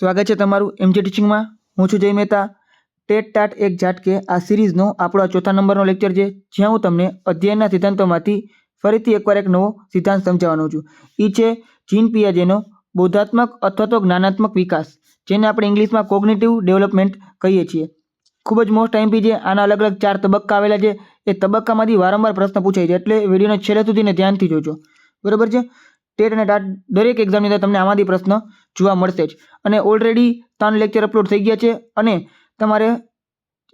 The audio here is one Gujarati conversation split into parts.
સ્વાગત છે તમારું એમજી ટીચિંગમાં હું છું જય મહેતા. ટેટ ટાટ એક ઝાટકે આ સિરીઝનો આપણો આ ચોથા નંબરનો લેક્ચર છે, જ્યાં હું તમને અધ્યયનના સિદ્ધાંતોમાંથી ફરીથી એકવાર એક નવો સિદ્ધાંત સમજાવવાનો છું. એ છે જીન પિયાજેનો બૌદ્ધાત્મક અથવા તો જ્ઞાનાત્મક વિકાસ, જેને આપણે ઇંગ્લિશમાં કોગ્નિટિવ ડેવલપમેન્ટ કહીએ છીએ. ખૂબ જ મોસ્ટ ટાઈમ બી છે આના અલગ અલગ ચાર તબક્કા આવેલા છે. એ તબક્કામાંથી વારંવાર પ્રશ્ન પૂછાય છે, એટલે વિડીયોને છેલ્લે સુધીને ધ્યાનથી જોજો. બરાબર છે? ટેટ અને ટાટ દરેક એક્ઝામની અંદર તમને આમાંથી પ્રશ્ન જોવા મળશે જ. અને ઓલરેડી ત્રણ લેક્ચર અપલોડ થઈ ગયા છે અને તમારે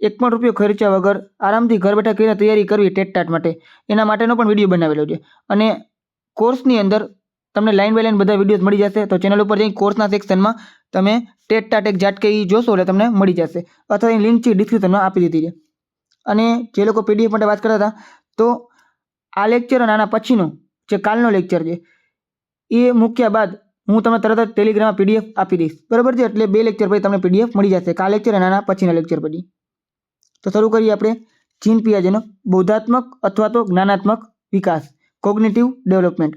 એક પણ રૂપિયો ખર્ચ્યા વગર આરામથી ઘર બેઠા કરીને તૈયારી કરવી ટેટ ટાટ માટે. એના માટેનો પણ વીડિયો બનાવેલો છે. અને કોર્સની અંદર તમને લાઇન બાય લાઇન બધા વિડીયોઝ મળી જશે. તો ચેનલ ઉપર જઈ કોર્સના સેક્શનમાં તમે ટેટ ટાટ એક ઝાટકે જોશો એટલે તમને મળી જશે. અથવા એની લિંક છે ડિસ્ક્રિપ્શનમાં આપી દીધી છે. અને જે લોકો પીડીએફ માટે વાત કરતા હતા, તો આ લેક્ચર અને આના પછીનો જે કાલનો લેક્ચર છે એ મૂક્યા બાદ હું તમને તરત જ ટેલિગ્રામમાં પીડીએફ આપી દઈશ. બરાબર છે? એટલે બે લેક્ચર પછી તમને પીડીએફ મળી જશે. કા લેક્ચર અને આના પછીના લેક્ચર પછી. તો શરૂ કરીએ આપણે જીન પિયાજેનો બૌદ્ધાત્મક અથવા તો જ્ઞાનાત્મક વિકાસ કોગ્નિટિવ ડેવલપમેન્ટ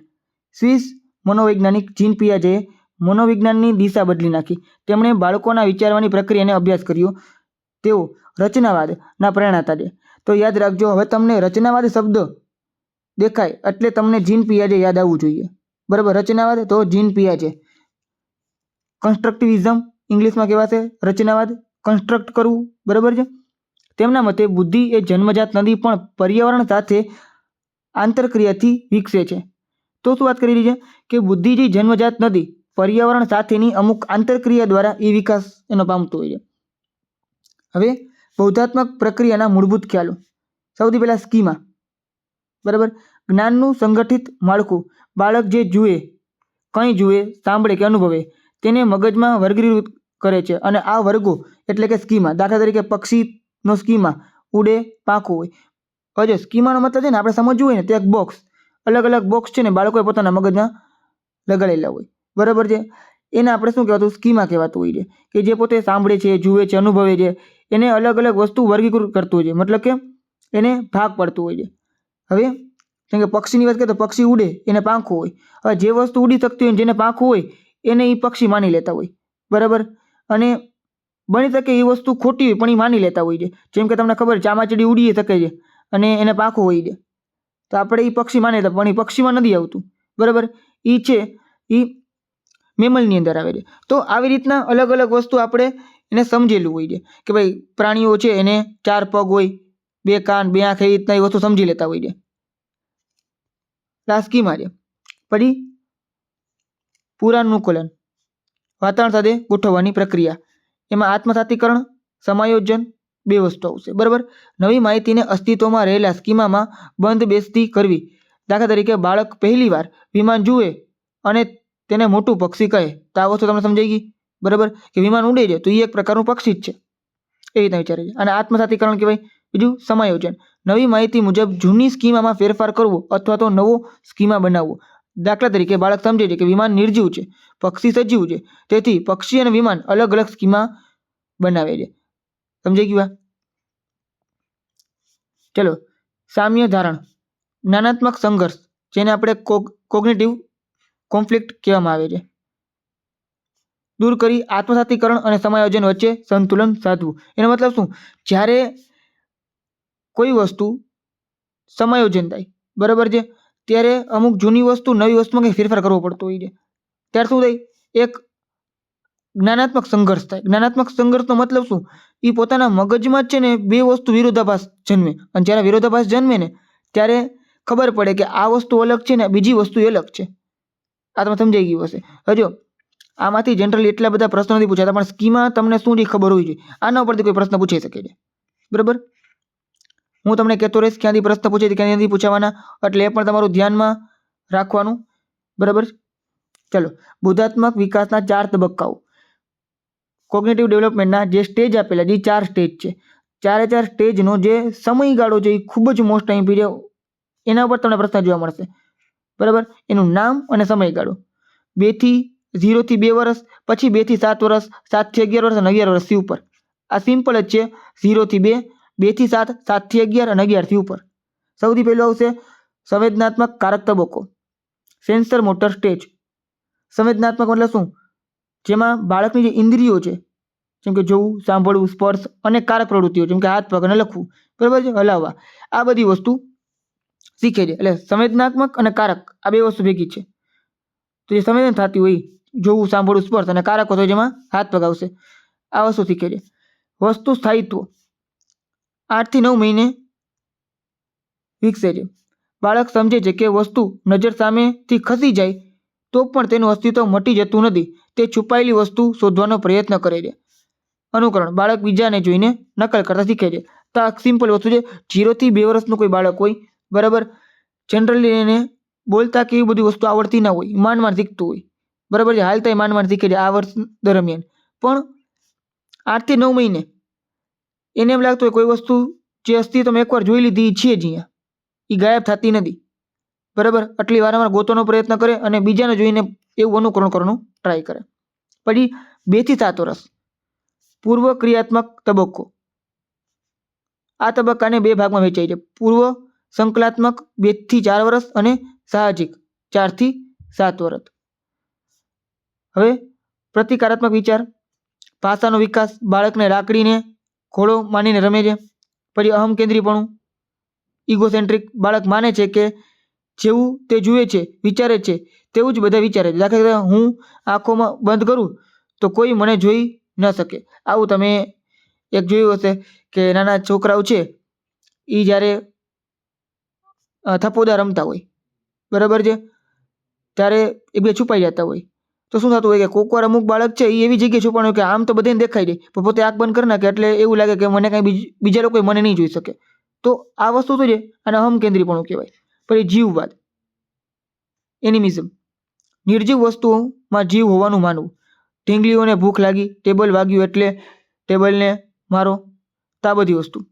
સ્વિસ મનોવૈજ્ઞાનિક જીન પિયાજેએ મનોવિજ્ઞાનની દિશા બદલી નાખી. તેમણે બાળકોના વિચારવાની પ્રક્રિયાને અભ્યાસ કર્યો. તેઓ રચનાવાદના પ્રેરણાતા છે તો યાદ રાખજો, હવે તમને રચનાવાદ શબ્દ દેખાય એટલે તમને જીન પિયાજે યાદ આવવું જોઈએ. બરાબર રચનાવાદ તો જીન પિયાજે કન્સ્ટ્રક્ટિવિઝમ ઇંગ્લિશમાં કહેવાશે રચનાવાદ કન્સ્ટ્રક્ટ કરવું, બરાબર છે? તેમના મતે બુદ્ધિ એ જન્મજાત નથી પણ પર્યાવરણ સાથે આંતરક્રિયાથી વિકસે છે. તો શું વાત કરી રહી છે? કે બુદ્ધિ જે જન્મજાત નથી પર્યાવરણ સાથેની અમુક આંતરક્રિયા દ્વારા એ વિકાસ એનો પામતો હોય છે. હવે, બૌદ્ધાત્મક પ્રક્રિયાના મૂળભૂત ખ્યાલો. સૌથી પહેલાં સ્કીમા. બરાબર? જ્ઞાનનું સંગઠિત માળખું બાળક જે જુએ, કંઈ જુએ, સાંભળે કે અનુભવે, તેને મગજમાં વર્ગીકૃત કરે છે. અને આ વર્ગો એટલે કે સ્કીમા. દાખલા તરીકે પક્ષીનો સ્કીમા. ઉડે, પાંખું હોય. હજુ સ્કીમાનો મતલબ છે ને, આપણે સમજવું હોય ને, તે એક બોક્સ અલગ અલગ બોક્સ છે ને, બાળકોએ પોતાના મગજમાં લગાડેલા હોય. બરાબર છે? એને આપણે શું કહેવાતું? સ્કીમા કહેવાતું હોય છે. કે જે પોતે સાંભળે છે, જુએ છે, અનુભવે છે, એને અલગ અલગ વસ્તુ વર્ગીકૃત કરતું હોય છે. મતલબ કે એને ભાગ પડતું હોય છે. હવે જેમ કે પક્ષીની વાત કરીએ તો પક્ષી ઉડે, એને પાંખું હોય. હવે જે વસ્તુ ઉડી શકતી હોય જેને પાંખું હોય, એને એ પક્ષી માની લેતા હોય. બરાબર? અને બની શકે એ વસ્તુ ખોટી હોય, પણ એ માની લેતા હોય છે. જેમ કે તમને ખબર ચામાચીડી ઉડી શકે છે, અને એને પાંખું હોય છે. તો આપણે એ પક્ષી માની લેતા પણ એ પક્ષીમાં નથી આવતું. બરાબર? એ છે એ મેમલની અંદર આવે છે. તો આવી રીતના અલગ અલગ વસ્તુ આપણે એને સમજેલું હોય છે. કે ભાઈ પ્રાણીઓ છે, એને ચાર પગ હોય, બે કાન, બે આંખ, એ રીતના એ વસ્તુ સમજી લેતા હોય છે. લાસ્કીમાં છે પછી પુરાનુકૂલન વાતાવરણ સાથે ગોઠવવાની પ્રક્રિયા. એમાં આત્મસાતીકરણ, સમાયોજન બે વસ્તુ આવશે. બરાબર? નવી માહિતીને અસ્તિત્વમાં રહેલા સ્કીમામાં બંધ બેસતી કરવી. દાખલા તરીકે બાળક પહેલીવાર વિમાન જુએ અને તેને મોટું પક્ષી કહે. તો આ વસ્તુ તમને સમજાઈ ગઈ? બરાબર? કે વિમાન ઉડે છે તો એ એક પ્રકારનું પક્ષી જ છે. એ રીતના વિચારે છે. અને આત્મસાતીકરણ કહેવાય. બીજું સમાયોજન. નવી માહિતી મુજબ જૂની સ્કીમામાં ફેરફાર કરવો અથવા તો નવો સ્કીમા બનાવવો. દાખલા તરીકે બાળક સમજે છે કે વિમાન નિર્જીવ છે, પક્ષી સજીવ છે. તેથી પક્ષી અને વિમાન અલગ અલગ સ્કીમા બનાવે છે. સમજાઈ ગયું ચલો, સામ્ય ધારણ. જ્ઞાનાત્મક સંઘર્ષ, જેને આપણે કોગ, કોગ્નિટિવ કોન્ફ્લિક્ટ કહેવામાં આવે છે. દૂર કરી આત્મસાતીકરણ અને સમાયોજન વચ્ચે સંતુલન સાધવું. એનો મતલબ શું? જ્યારે કોઈ વસ્તુ સમાયોજન થાય. બરાબર છે? ત્યારે અમુક જૂની વસ્તુ નવી વસ્તુમાં કંઈ ફેરફાર કરવો પડતો હોય છે. ત્યારે શું થાય? એક જ્ઞાનાત્મક સંઘર્ષ થાય. જ્ઞાનાત્મક સંઘર્ષનો મતલબ શું? એ પોતાના મગજમાં જ છે ને બે વસ્તુ વિરોધાભાસ જન્મે. અને જ્યારે વિરોધાભાસ જન્મે ને, ત્યારે ખબર પડે કે આ વસ્તુ અલગ છે ને બીજી વસ્તુ અલગ છે. આ તમે સમજાઈ ગયું હશે. હજો, આમાંથી જનરલી એટલા બધા પ્રશ્નો નથી પૂછાતા, પણ સ્કીમાં તમને શું ખબર હોવી જોઈએ આના ઉપરથી કોઈ પ્રશ્ન પૂછાઈ શકે છે. બરાબર? હું તમને કહેતો રહીશ, ક્યાંથી પ્રશ્ન પૂછે ક્યાંથી પૂછાવાના, એટલે એ પણ તમારું ધ્યાનમાં રાખવાનું, બરાબર? ચલો, બુદ્ધાત્મક વિકાસના ચાર તબક્કાઓ. કોગ્નેટિવ ડેવલપમેન્ટના જે સ્ટેજ આપેલા જે ચાર સ્ટેજ છે. ચારે ચાર સ્ટેજનો જે સમયગાળો છે, એ ખૂબ જ મોસ્ટ ટાઈમ પીરિયડ એના ઉપર તમને પ્રશ્ન જોવા મળશે. બરાબર? એનું નામ અને સમયગાળો. બેથી ઝીરોથી બે વર્ષ, પછી બેથી સાત વર્ષ સાતથી અગિયાર વર્ષ અને અગિયાર વર્ષથી ઉપર. આ સિમ્પલ જ છે. ઝીરોથી બે બેથી સાત, સાતથી અગિયાર અને અગિયારથી ઉપર. સૌથી પહેલું આવશે સંવેદનાત્મક કારક તબક્કો. Sensor motor stage. સંવેદનાત્મક મતલબ શું? જેમાં બાળકની જે ઇન્દ્રિયો છે, જેમ કે જોવું, સાંભળવું, સ્પર્શ અને કારક પ્રવૃત્તિઓ, જેમ કે હાથ પગ અને લખવું, બરાબર છે? હલાવવા. આ બધી વસ્તુ શીખે છે. એટલે સંવેદનાત્મક અને કારક, આ બે વસ્તુ ભેગી છે. તો જે સંવેદન થતી હોય, જોવું, સાંભળવું, સ્પર્શ અને કારકો તો જેમાં હાથ પગ આવશે. આ વસ્તુ શીખે છે. વસ્તુ સ્થાયિત્વ. આઠથી નવ મહિને વિકસે છે. બાળક સમજે છે કે વસ્તુ નજર સામેથી ખસી જાય તો પણ તેનું અસ્તિત્વ મટી જતું નથી. તે છુપાયેલી વસ્તુ શોધવાનો પ્રયત્ન કરે છે. અનુકરણ. બાળક બીજાને જોઈને નકલ કરતા શીખે છે. તો આ સિમ્પલ વસ્તુ છે. જીરોથી બે વર્ષનું કોઈ બાળક હોય, બરાબર? જનરલી એને બોલતા કે એવી બધી વસ્તુ આવડતી ના હોય. માંડ માંડ શીખતું હોય. બરાબર છે? હાલતા માંડ માંડ શીખે છે આ વર્ષ દરમિયાન. પણ આઠથી નવ મહિને એને એમ લાગતું હોય કોઈ વસ્તુ જે અસ્તિત્વમાં એકવાર જોઈ લીધી છે જ અહીંયા. એ ગાયબ થતી નથી. બરાબર? આટલી વારંવાર ગોતવાનો પ્રયત્ન કરે અને બીજાને જોઈને એવું અનુકરણ કરવાનું ટ્રાય કરે. પછી બેથી સાત વર્ષ પૂર્વ ક્રિયાત્મક તબક્કો. આ તબક્કાને બે ભાગમાં વહેંચાય છે. પૂર્વ સંકલાત્મક બેથી ચાર વર્ષ અને સાહજિક ચારથી સાત વર્ષ હવે પ્રતિકારાત્મક વિચાર. ભાષાનો વિકાસ. બાળકને લાકડીને ઘોડો માનીને રમે છે. પછી અહમ કેન્દ્રીપણું. ઇગોસેન્ટ્રિક બાળક માને છે કે જેવું તે જુએ છે, વિચારે છે, તેવું જ બધા વિચારે છે. દાખલા હું આંખોમાં બંધ કરું તો કોઈ મને જોઈ ન શકે. આવું તમે એક જોયું હશે કે નાના છોકરાઓ છે એ જ્યારે થપોદા રમતા હોય, બરાબર છે? ત્યારે એ બે છુપાઈ જતા હોય. તો શું થતું હોય કે કોકવાર અમુક બાળક છે એ એવી જગ્યાએ છુપાણું કે આમ તો બધાને દેખાઈ જાય પણ પોતે આંખ બંધ કરી નાખે એટલે એવું લાગે કે મને કાંઈ બીજ- બીજા લોકો મને નહીં જોઈ શકે. તો આ વસ્તુ શું છે, અને અહમ કેન્દ્રીપણું કહેવાય. પછી જીવવાદ. એનિમિઝમ. નિર્જીવ વસ્તુઓમાં જીવ હોવાનું માનવું. ઢીંગલીઓને ભૂખ લાગી, ટેબલ વાગ્યું એટલે ટેબલને મારો તા બધી વસ્તુ.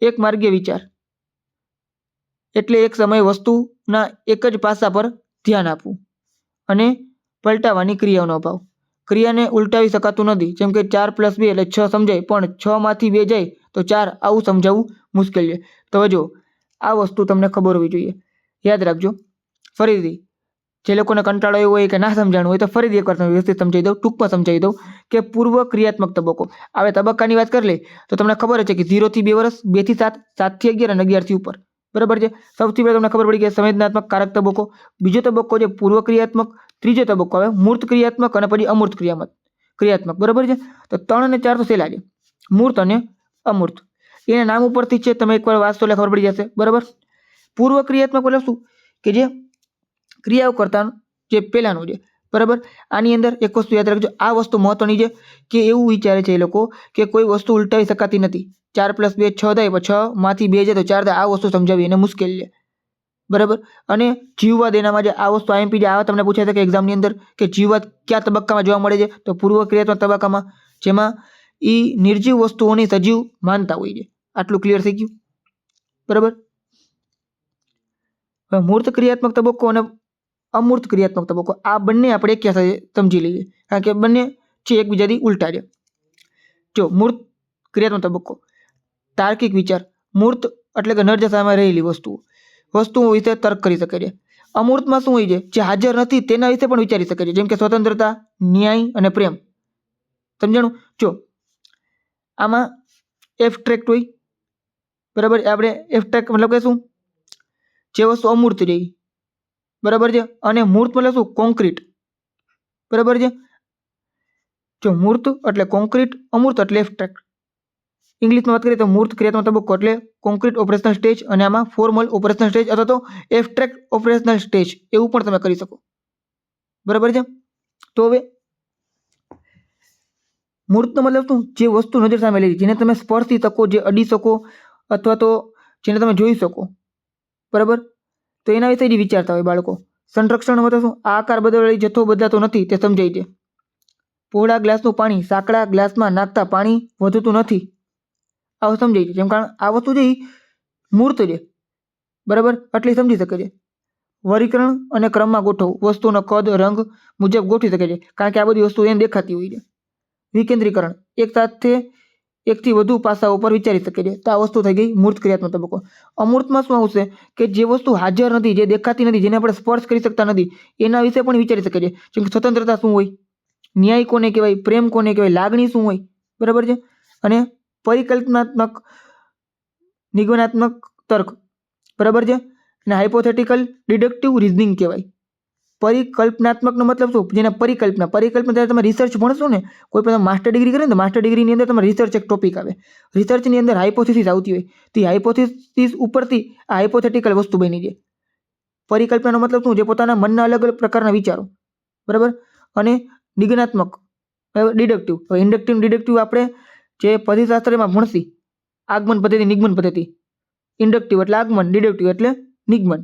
એક માર્ગીય વિચાર. એટલે એક સમયે વસ્તુના એક જ પાસા પર ધ્યાન આપવું અને પલટાવવાની ક્રિયાનો અભાવ. ક્રિયાને ઉલટાવી શકાતું નથી. જેમ કે ચાર પ્લસ બે એટલે છ સમજાય, પણ છમાંથી બે જાય તો ચાર આવું સમજાવવું મુશ્કેલ છે. તો જો આ વસ્તુ તમને ખબર હોવી જોઈએ. યાદ રાખજો, ફરીથી જે લોકોને કંટાળો એવું હોય કે ના સમજાણું હોય તો ફરીથી એકવાર તમે વ્યવસ્થિત સમજાવી દઉં, ટૂંકમાં સમજાવી દઉં કે પૂર્વ ક્રિયાત્મક તબક્કો. હવે તબક્કાની વાત કરી લઈએ, તો તમને ખબર છે કે ઝીરોથી બે વર્ષ બેથી સાત સાતથી અગિયાર અને અગિયારથી ઉપર. બરાબર છે? સૌથી પહેલાં તમને ખબર પડી કે સંવેદનાત્મક કારક તબક્કો, બીજો તબક્કો છે પૂર્વ ક્રિયાત્મક ત્રીજો તબક્કો આવે મૂર્ત ક્રિયાત્મક અને પછી અમૂર્ત ક્રિયાત્મક. ક્રિયાત્મક બરાબર છે? તો ત્રણ અને ચાર તો સહેલા છે. મૂર્ત અને અમૂર્ત. એના નામ ઉપરથી છે, તમે એકવાર વાંચશો એટલે ખબર પડી જશે. બરાબર? પૂર્વ ક્રિયાત્મક એટલે શું? કે જે ક્રિયાઓ કરતા જે પહેલાંનું છે બરાબર? આની અંદર એક વસ્તુ યાદ રાખજો, આ વસ્તુ મહત્વની છે કે એવું વિચારે છે એ લોકો કે કોઈ વસ્તુ ઉલટાવી શકાતી નથી. ચાર પ્લસ બે છ થાય પણ છ માંથી બે જાય તો ચાર થાય, આ વસ્તુ સમજાવી, એને મુશ્કેલ છે. બરાબર? અને જીવવાદ એનામાં જે આ વસ્તુ આઈએમપી જે આવા તમને પૂછાય છે કે એક્ઝામની અંદર કે જીવવાદ કયા તબક્કામાં જોવા મળે છે, તો પૂર્વ ક્રિયાત્મક તબક્કામાં, જેમાં એ નિર્જીવ વસ્તુઓની સજીવ માનતા હોય છે. આટલું ક્લિયર થઈ ગયું? બરાબર? મૂર્ત ક્રિયાત્મક તબક્કો અને અમૂર્ત ક્રિયાત્મક તબક્કો. આ બંને આપણે એક સાથે સમજી લઈએ. કારણ કે બંને છે એકબીજાથી ઉલટા છે. જો મૂર્ત ક્રિયાત્મક તબક્કો. તાર્કિક વિચાર. મૂર્ત એટલે કે નરજસામાં રહેલી વસ્તુઓ. વસ્તુઓ વિશે તર્ક કરી શકે છે. અમૂર્તમાં શું હોય છે? જે હાજર નથી તેના વિશે પણ વિચારી શકે છે. જેમ કે સ્વતંત્રતા, ન્યાય અને પ્રેમ. સમજાણું? જો આમાં એબસ્ટ્રેક્ટ હોય, બરાબર? આપણે એબસ્ટ્રેક્ટ મતલબ કે શું? જે વસ્તુ અમૂર્ત રહી બરાબર છે? અને મૂર્ત મતલબ શું? કોન્ક્રીટ બરાબર છે? જો મૂર્ત એટલે કોન્ક્રીટ અમૂર્ત એટલે એબસ્ટ્રેક્ટ ઇંગ્લિશમાં વાત કરીએ તો મૂર્ત ક્રિયાત્મક તબક્કો એટલે કોન્ક્રીટ ઓપરેશનલ સ્ટેજ અને આમાં ફોર્મલ ઓપરેશનલ સ્ટેજ અથવા તો એબસ્ટ્રેક્ટ ઓપરેશનલ સ્ટેજ એવું પણ તમે કરી શકો. બરાબર છે? તો હવે મૂર્તનો મતલબ શું? જે વસ્તુ નજર સામે લેવી, જેને તમે સ્પર્શી શકો, જે અડી શકો અથવા તો જેને તમે જોઈ શકો. બરાબર? તો એના વિશે જ વિચારતા હોય બાળકો. સંરક્ષણ મતલબ શું? આકાર બદલાઈ જથ્થો બદલાતો નથી તે સમજાય છે. પહોળા ગ્લાસનું પાણી સાંકડા ગ્લાસમાં નાખતા પાણી વધતું નથી. આવું સમજાય છે. જેમ કારણ આ વસ્તુ જે મૂર્ત છે. બરાબર? આટલી સમજી શકે છે. વર્ગીકરણ અને ક્રમમાં ગોઠવવું. વસ્તુનો કદ, રંગ મુજબ ગોઠવી શકે છે. કારણ કે આ બધી વસ્તુ એને દેખાતી હોય છે. વિકેન્દ્રીકરણ. એક સાથે એકથી વધુ પાસાઓ પર વિચારી શકે છે. તો આ વસ્તુ થઈ ગઈ મૂર્ત ક્રિયાત્મક તબક્કો. અમૂર્તમાં શું આવશે? કે જે વસ્તુ હાજર નથી, જે દેખાતી નથી, જેને આપણે સ્પર્શ કરી શકતા નથી, એના વિશે પણ વિચારી શકે છે. જેમ કે સ્વતંત્રતા શું હોય? ન્યાય કોને કહેવાય? પ્રેમ કોને કહેવાય? લાગણી શું હોય? બરાબર છે? અને પરિકલ્પનાત્મક, નિગમનાત્મક તર્ક. બરાબર છે? અને હાઇપોથેટિકલ ડિડક્ટિવ રિઝનિંગ કહેવાય. પરિકલ્પનાત્મકનો મતલબ શું? જેને પરિકલ્પના. પરિકલ્પના ત્યારે તમે રિસર્ચ ભણશો ને, કોઈ પણ માસ્ટર ડિગ્રી કરે ને, તો માસ્ટર ડિગ્રીની અંદર તમારે રિસર્ચ એક ટોપિક આવે. રિસર્ચની અંદર હાઇપોથિસિસ આવતી હોય. તે હાઇપોથિસિસ ઉપરથી આ હાઇપોથેટિકલ વસ્તુ બની જાય. પરિકલ્પનાનો મતલબ શું? જે પોતાના મનના અલગ અલગ પ્રકારના વિચારો. બરાબર? અને નિગનાત્મક ડિડક્ટિવ હવે ઇન્ડક્ટિવ ડિડક્ટિવ આપણે જે પદ્ધતિશાસ્ત્રમાં ભણશી, આગમન પદ્ધતિ, નિગમન પદ્ધતિ. ઇન્ડક્ટિવ એટલે આગમન ડિડક્ટિવ એટલે નિગમન.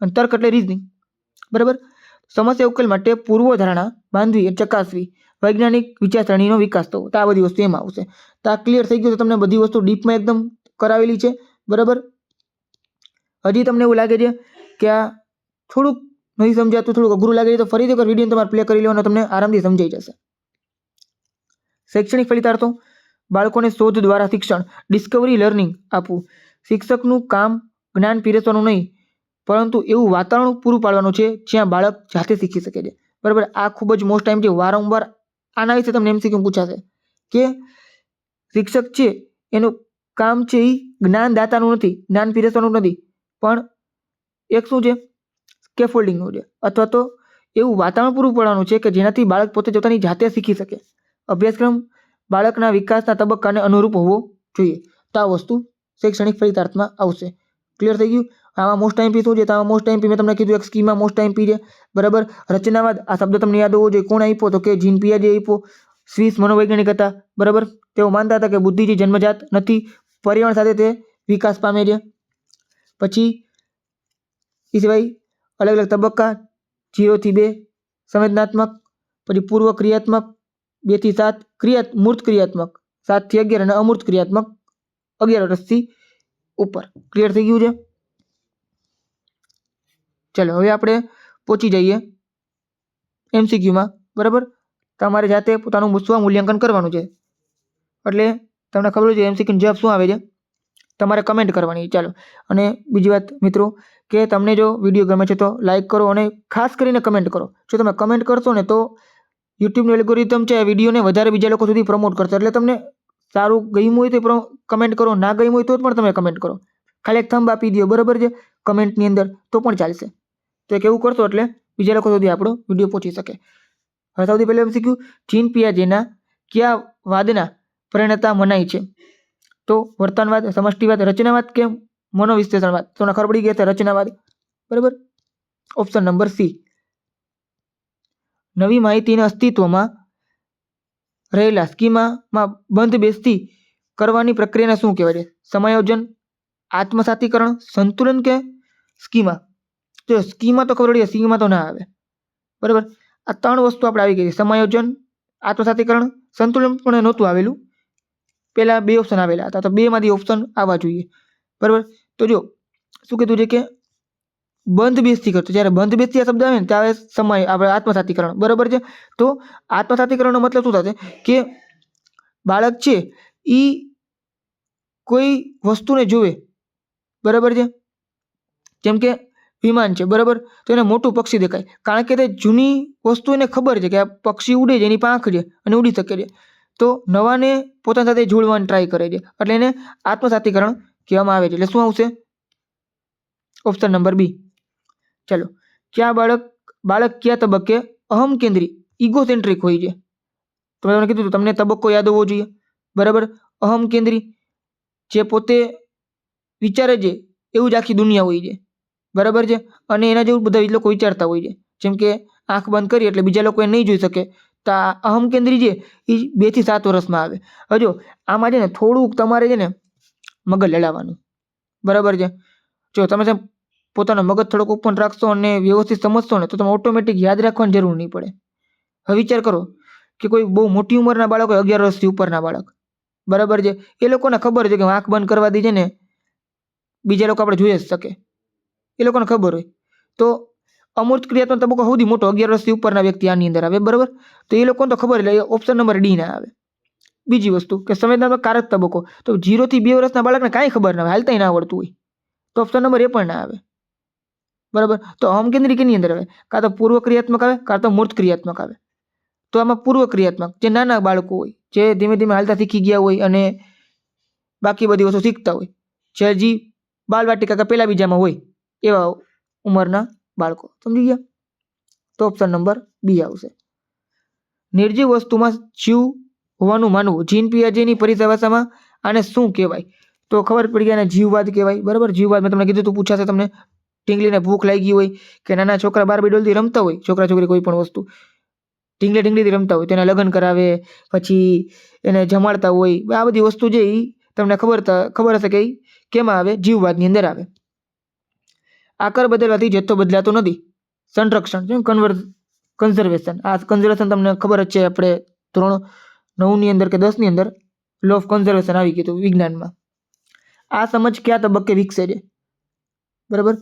અને તર્ક એટલે રીઝનિંગ બરાબર? સમસ્યા ઉકેલ માટે પૂર્વધારણા બાંધવી એ ચકાસવી, વૈજ્ઞાનિક વિચારસરણીનો વિકાસ થવો. તો આ બધી વસ્તુ એમાં આવશે. તો આ ક્લિયર થઈ ગયું તો તમને બધી વસ્તુ ડીપમાં એકદમ કરાવેલી છે. બરાબર? હજી તમને એવું લાગે છે કે આ થોડુંક નહીં સમજાતું, થોડુંક અઘરું લાગે છે, તો ફરીથી એકવાર વીડિયો તમારે પ્લે કરી લેવાનો, તમને આરામથી સમજાઈ જશે. શૈક્ષણિક ફલિતાર્થો, બાળકોને શોધ દ્વારા શિક્ષણ ડિસ્કવરી લર્નિંગ આપવું. શિક્ષકનું કામ જ્ઞાન પીરસવાનું નહીં પરંતુ એવું વાતાવરણ પૂરું પાડવાનું છે જ્યાં બાળક જાતે શીખી શકે છે. બરાબર? આ ખૂબ જ મોસ્ટ ટાઈમ છે વારંવાર આના વિશે તમને એમસીક્યુ પૂછાશે કે શિક્ષક છે, એનું કામ છે એ જ્ઞાનદાતાનું નથી, જ્ઞાન પીરસવાનું નથી, પણ એક શું છે? સ્કેફોલ્ડિંગનું છે. અથવા તો એવું વાતાવરણ પૂરું પાડવાનું છે કે જેનાથી બાળક પોતે પોતાની જાતે શીખી શકે. અભ્યાસક્રમ બાળકના વિકાસના તબક્કાને અનુરૂપ હોવો જોઈએ. તો આ વસ્તુ શૈક્ષણિક ફલિતાર્થમાં આવશે. ક્લિયર થઈ ગયું? આમાં મોસ્ટ ટાઈમ પી શું છે? તો આમાં મોસ્ટ ટાઈમ પી મેં તમને કીધું એક સ્કીમમાં મોસ્ટ ટાઈમ પી છે. બરાબર? રચનાવાદ, આ શબ્દ તમને યાદ હોવો જોઈએ. કોણ આપ્યો? તો કે જીન પિયાજે આપ્યો. સ્વિસ મનોવૈજ્ઞાનિક હતા. બરાબર? તેઓ માનતા હતા કે બુદ્ધિ જે જન્મજાત નથી. પર્યાવરણ સાથે તે વિકાસ પામે છે. પછી એ સિવાય અલગ અલગ તબક્કા જીરોથી બે, સંવેદનાત્મક, પછી પૂર્વ ક્રિયાત્મક બેથી સાત, ક્રિયા, મૂર્ત ક્રિયાત્મક સાતથી અગિયાર અને અમૂર્ત ક્રિયાત્મક, અગિયાર વર્ષથી ઉપર. ક્લિયર થઈ ગયું છે? ચલો, હવે આપણે પહોંચી જઈએ એમસીક્યુમાં બરાબર? તમારે જાતે પોતાનું સ્વ મૂલ્યાંકન કરવાનું છે. એટલે તમને ખબર છે એમસીક્યુ જવાબ શું આવે છે? તમારે કમેન્ટ કરવાની, ચાલો. અને બીજી વાત, મિત્રો, કે તમને જો વીડિયો ગમે છે તો લાઇક કરો અને ખાસ કરીને કમેન્ટ કરો. જો તમે કમેન્ટ કરશો ને તો યુટ્યુબનું એલ્ગોરિધમ છે વિડીયોને વધારે બીજા લોકો સુધી પ્રમોટ કરશે. એટલે તમને સારું ગમ્યું હોય તો કમેન્ટ કરો, ના ગમ્યું હોય તો પણ તમે કમેન્ટ કરો. ખાલી એક થંબ આપી દો બરાબર છે? કમેન્ટની અંદર તો પણ ચાલશે. તો એક એવું કરશો એટલે બીજા લોકો સુધી આપણો વીડિયો પહોંચી શકે. હવે સૌથી પહેલાં એમ શીખ્યું, ચીન પિયાજેના કયા વાદના પરિણતા મનાય છે? તો વર્તનવાદ, સમષ્ટિવાદ, રચનાવાદ કે મનોવિશ્લેષણવાદ? તો ખબર પડી ગયા રચનાવાદ. બરાબર? ઓપ્શન નંબર સી નવી માહિતીના અસ્તિત્વમાં રહેલા સ્કીમામાં બંધ બેસતી કરવાની પ્રક્રિયાને શું કહેવાય છે? સમાયોજન, આત્મસાતીકરણ, સંતુલન કે સ્કીમા? જો સ્કીમાં તો ખબર પડી સીમાં તો ના આવે. બરાબર? આ ત્રણ વસ્તુ આપણે આવી ગઈ સમાયોજન, આત્મસાતીકરણ, સંતુલન પણ નહોતું આવેલું. પહેલાં બે ઓપ્શન આવેલા હતા. તો બેમાંથી ઓપ્શન આવવા જોઈએ. બરાબર? તો જો, શું કીધું છે કે બંધ બેસતી કરતો. જ્યારે બંધ બેસતી આ શબ્દ આવે ને, ત્યારે સમય, આપણે આત્મસાતીકરણ. બરાબર છે? તો આત્મસાતીકરણનો મતલબ શું થશે? કે બાળક છે એ કોઈ વસ્તુને જોવે. બરાબર છે? જેમ કે વિમાન છે, બરાબર? તો એને મોટું પક્ષી દેખાય. કારણ કે તે જૂની વસ્તુ એને ખબર છે કે આ પક્ષી ઉડે છે, એની પાંખ છે અને ઉડી શકે છે. તો નવાને પોતાની સાથે જોડવાની ટ્રાય કરે છે. એટલે એને આત્મસાતીકરણ કહેવામાં આવે છે. એટલે શું આવશે? ઓપ્શન નંબર બી ચાલો. કયા બાળક બાળક કયા તબક્કે અહમ કેન્દ્રી ઇગોસેન્ટ્રિક હોય છે? તો મેં તમને કીધું, તમને તબક્કો યાદ હોવો જોઈએ. બરાબર? અહમ કેન્દ્રી જે પોતે વિચારે છે, એવું જ આખી દુનિયા હોય છે. બરાબર છે? અને એના જેવું બધા લોકો વિચારતા હોય છે. જેમ કે આંખ બંધ કરી એટલે બીજા લોકો એ નહીં જોઈ શકે. તો આ અહમ કેન્દ્રી છે એ બેથી સાત વર્ષમાં આવે. હજો આમાં છે ને, થોડુંક તમારે છે ને, મગજ લડાવવાનું. બરાબર છે? જો, તમે જેમ પોતાનો મગજ થોડોક ઓપન રાખશો અને વ્યવસ્થિત સમજશો ને, તો તમે ઓટોમેટિક યાદ રાખવાની જરૂર નહીં પડે. હવે વિચાર કરો કે કોઈ બહુ મોટી ઉંમરના બાળક હોય, અગિયાર વર્ષથી ઉપરના બાળક. બરાબર છે? એ લોકોને ખબર છે કે આંખ બંધ કરવા દી છે ને, બીજા લોકો આપણે જોઈ જ શકે. એ લોકોને ખબર હોય. તો અમૂર્ત ક્રિયાત્મક તબક્કો સૌથી મોટો અગિયાર વર્ષથી ઉપરના વ્યક્તિ આની અંદર આવે, બરાબર? તો એ લોકોને તો ખબર એટલે ઓપ્શન નંબર ડી ના આવે. બીજી વસ્તુ કે સંવેદનાત્મક કારક તબક્કો. તો જીરોથી બે વર્ષના બાળકને કાંઈ ખબર ના હોય, હાલતાય ના આવડતું હોય. તો ઓપ્શન નંબર એ પણ ના આવે. બરાબર? તો અહમ કેન્દ્રિક કેની અંદર આવે? કાં તો પૂર્વ ક્રિયાત્મક આવે, કાં તો મૂર્ત ક્રિયાત્મક આવે. તો આમાં પૂર્વ ક્રિયાત્મક, જે નાના બાળકો હોય, જે ધીમે ધીમે હાલતા શીખી ગયા હોય અને બાકી બધી વસ્તુ શીખતા હોય. જે હજી બાલવાટિકા કે પહેલા બીજામાં હોય એવા ઉંમરના બાળકો. સમજી ગયા? તો ઓપ્શન નંબર બી આવશે. નિર્જીવ વસ્તુમાં જીવ હોવાનું માનવું. જીન પિયાજીની પરિભાષામાં આને શું કહેવાય? તો ખબર પડી ગયા જીવવાદ કહેવાય. બરાબર? જીવવાદ મેં તમને કીધું તું, પૂછાશે તમને. ટીંગલીને ભૂખ લાગી હોય કે નાના છોકરા બાર ડોલથી રમતા હોય, છોકરા છોકરી કોઈ પણ વસ્તુ, ટીંગલી ટીંગલીથી રમતા હોય તેના લગ્ન કરાવે, પછી એને જમાડતા હોય. આ બધી વસ્તુ જે એ તમને ખબર ત- ખબર હશે કે કેમાં આવે? જીવવાદની અંદર આવે. આકાર બદલવાથી જથ્થો બદલાતો નથી. સંરક્ષણ જેમ કન્વર કન્ઝર્વેશન આ કન્ઝર્વેશન તમને ખબર જ છે, આપણે ધોરણ નવની અંદર કે દસની અંદર લો ઓફ કન્ઝર્વેશન આવી ગયું હતું વિજ્ઞાનમાં. આ સમજ કયા તબક્કે વિકસે છે? બરાબર?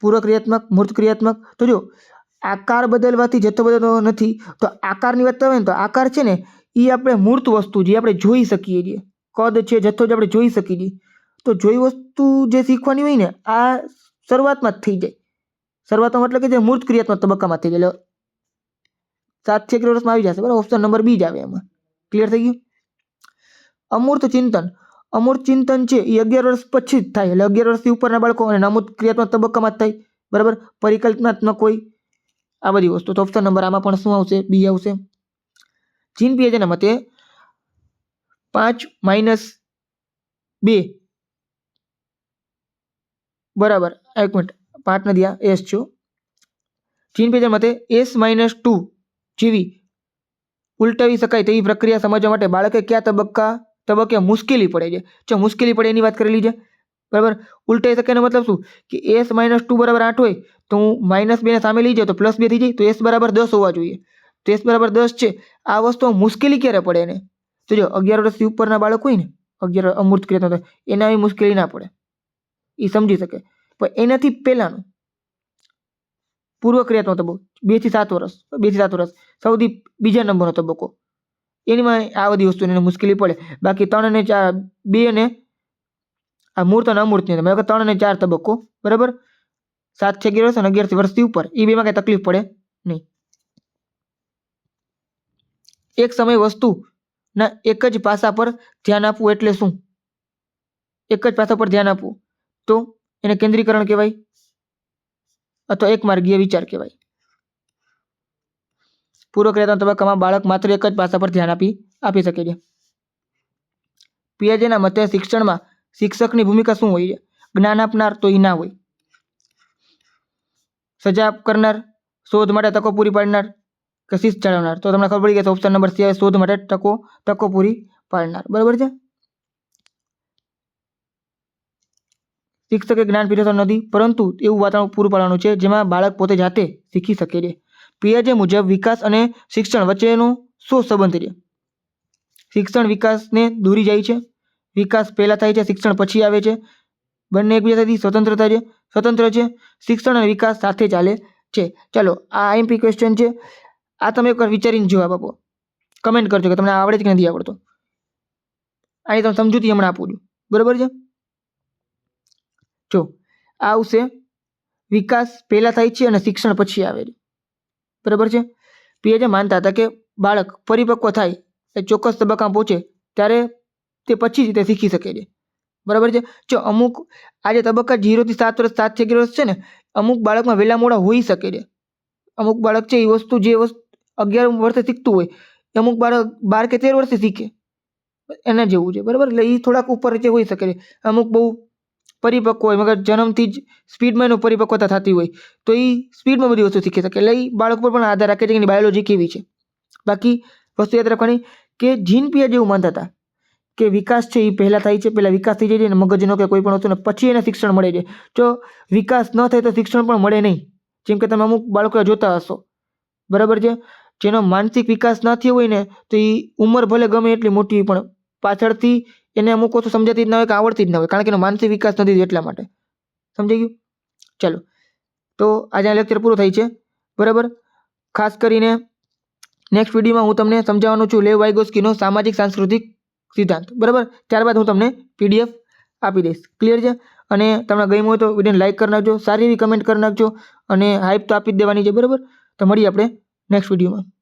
પૂર્વ ક્રિયાત્મક મૂર્ત ક્રિયાત્મક તો જો, આકાર બદલવાથી જથ્થો બદલતો નથી, તો આકારની વાત આવે ને, તો આકાર છે ને એ આપણે મૂર્ત વસ્તુ જે આપણે જોઈ શકીએ છીએ. કદ છે, જથ્થો જે આપણે જોઈ શકીએ છીએ. તો જોઈ વસ્તુ જે શીખવાની હોય ને, આ શરૂઆતમાં જ થઈ જાય. શરૂઆતમાં એટલે કે જે મૂર્ત ક્રિયાત્મક તબક્કામાં થઈ જાય. એટલે સાત છ વર્ષમાં આવી જશે, બરાબર? ઓપ્શન નંબર બી જ આવે એમાં. ક્લિયર થઈ ગયું? અમૂર્ત ચિંતન. અમૂર્ત ચિંતન છે, એ અગિયાર વર્ષ પછી જ થાય. એટલે અગિયાર વર્ષથી ઉપરના બાળકો અને અમૂર્ત ક્રિયાત્મક તબક્કામાં જ થાય. બરાબર? પરિકલ્પનાત્મક હોય. આ બધી વસ્તુ. તો ઓપ્શન નંબર આમાં પણ શું આવશે? બી આવશે. જીન પિયાજેના મતે પાંચ માઇનસ બે. બરાબર? એક મિનિટ પાંચ નથી આ એસ છો જીન પિયાજેના મતે એસ માઇનસ ટુ જેવી ઉલટાવી શકાય તેવી પ્રક્રિયા સમજવા માટે બાળકે કયા તબક્કા તબક્કે મુશ્કેલી પડે છે જો મુશ્કેલી પડે એની વાત કરેલી છે બરાબર ઉલટાઈ શકે એનો મતલબ શું કે એસ માઇનસ ટુ બરાબર આઠ હોય તો હું માઇનસ બેને સામે લઈ જાઉં તો પ્લસ બે થઈ જાય તો એસ બરાબર દસ હોવા જોઈએ તો એસ બરાબર દસ છે આ વસ્તુ મુશ્કેલી ક્યારે પડે એને તો જો અગિયાર વર્ષથી ઉપરના બાળક હોય ને અગિયાર અમૃત ક્રિયા એને આવી મુશ્કેલી ના પડે એ સમજી શકે પણ એનાથી પહેલાંનું પૂર્વ ક્રિયાત્મક તબક્કો બેથી સાત વર્ષ બેથી સાત વર્ષ, સૌથી બીજા નંબરનો તબક્કો. એનીમાં આ બધી વસ્તુ એને મુશ્કેલી પડે. બાકી ત્રણ અને ચાર, બે અને આ મૂર્ત અને અમૂર્તની અંદર ત્રણ અને ચાર તબક્કો, બરાબર? સાત છે અગિયાર વર્ષ અને અગિયારથી વર્ષથી ઉપર. એ બેમાં કાંઈ તકલીફ પડે નહીં. એક સમય વસ્તુના એક જ પાસા પર ધ્યાન આપવું એટલે શું? એક જ પાસા પર ધ્યાન આપવું. તો એને કેન્દ્રીકરણ કહેવાય અથવા એક માર્ગીય વિચાર કહેવાય. પૂર્વ ક્રિયાત્મક તબક્કામાં બાળક માત્ર એક જ પાસા પર ધ્યાન આપી આપી શકે છે. પિયાજેના મતે શિક્ષણમાં શિક્ષકની ભૂમિકા શું હોય છે? જ્ઞાન આપનાર તો એ ના હોય. સજા કરનાર, શોધ માટે તકો પૂરી પાડનાર કે શિસ્ત જાળવનાર? તો તમને ખબર પડી ગઈ ઓપ્શન નંબર સી શોધ માટે તકો તકો પૂરી પાડનાર. બરાબર છે? શિક્ષકે જ્ઞાન પીરસતો નથી, પરંતુ એવું વાતાવરણ પૂરું પાડવાનું છે, જેમાં બાળક પોતે જાતે શીખી શકે છે. પિયાજે મુજબ વિકાસ અને શિક્ષણ વચ્ચેનો શું સંબંધ છે? શિક્ષણ વિકાસને દૂરી જાય છે. વિકાસ પહેલાં થાય છે, શિક્ષણ પછી આવે છે. બંને એકબીજાથી સ્વતંત્રતા છે, સ્વતંત્ર છે. શિક્ષણ અને વિકાસ સાથે ચાલે છે. ચાલો, આ આઈએમપી ક્વેશ્ચન છે. આ તમે એકવાર વિચારીને જવાબ આપો કમેન્ટ કરજો કે તમને આવડે છે કે નથી આવડતો. આની તમે સમજૂતી હમણાં આપું છું. બરાબર છે? જો, આ આવશે. વિકાસ પહેલાં થાય છે અને શિક્ષણ પછી આવે છે. બરાબર છે? પીએચે માનતા હતા કે બાળક પરિપક્વ થાય, એ ચોક્કસ તબક્કામાં પહોંચે, ત્યારે તે પછી જ તે શીખી શકે છે. બરાબર છે? જો અમુક, આજે તબક્કા જીરોથી સાત વર્ષ સાતથી વર્ષ છે ને, અમુક બાળકમાં વહેલા મોડા હોઈ શકે છે. અમુક બાળક છે એ વસ્તુ જે વસ્તુ અગિયાર વર્ષે શીખતું હોય અમુક બાળક બાર કે તેર વર્ષે શીખે. એના જેવું છે. બરાબર? એટલે એ થોડાક ઉપર નીચે હોઈ શકે છે. અમુક બહુ પરિપક્વ હોય, મગર જન્મથી જ સ્પીડમાં એનું પરિપક્વતા થતી હોય. તો એ સ્પીડમાં બધી વસ્તુ શીખી શકે એટલે એ બાળક પર પણ આધાર રાખે છે કે એની બાયોલોજી કેવી છે. બાકી વસ્તુ યાદ રાખવાની કે જીન પિયા જેવું માનતા હતા. કે વિકાસ છે એ પહેલાં થાય છે, પહેલાં વિકાસ થઈ જાય છે અને મગજનો કે કોઈ પણ વસ્તુને પછી એને શિક્ષણ મળે છે. જો વિકાસ ન થાય તો શિક્ષણ પણ મળે નહીં. જેમ કે તમે અમુક બાળકો જોતા હશો. બરાબર છે? જેનો માનસિક વિકાસ ન થયો હોય ને, તો એ ઉંમર ભલે ગમે એટલી મોટી પણ પાછળથી એને અમુક વસ્તુ સમજાતી જ ના હોય કે આવડતી જ ના હોય, કારણ કે એનો માનસિક વિકાસ નથી એટલા માટે. સમજાઈ ગયું? ચાલો. તો આજે આ લેક્ચર પૂરું થાય છે. બરાબર? ખાસ કરીને નેક્સ્ટ વિડીયોમાં હું તમને સમજાવવાનું છું લેવ વાઇગોસ્કીનો સામાજિક સાંસ્કૃતિક સિદ્ધાંત. બરાબર? ત્યારબાદ હું તમને પીડીએફ આપી દઈશ. ક્લિયર છે? અને તમને ગમ્યું હોય તો વિડીયોને લાઇક કરી નાખજો, સારી એવી કમેન્ટ કરી નાખજો અને હાઇપ તો આપી જ દેવાની છે. બરાબર? તો મળીએ આપણે નેક્સ્ટ વિડીયોમાં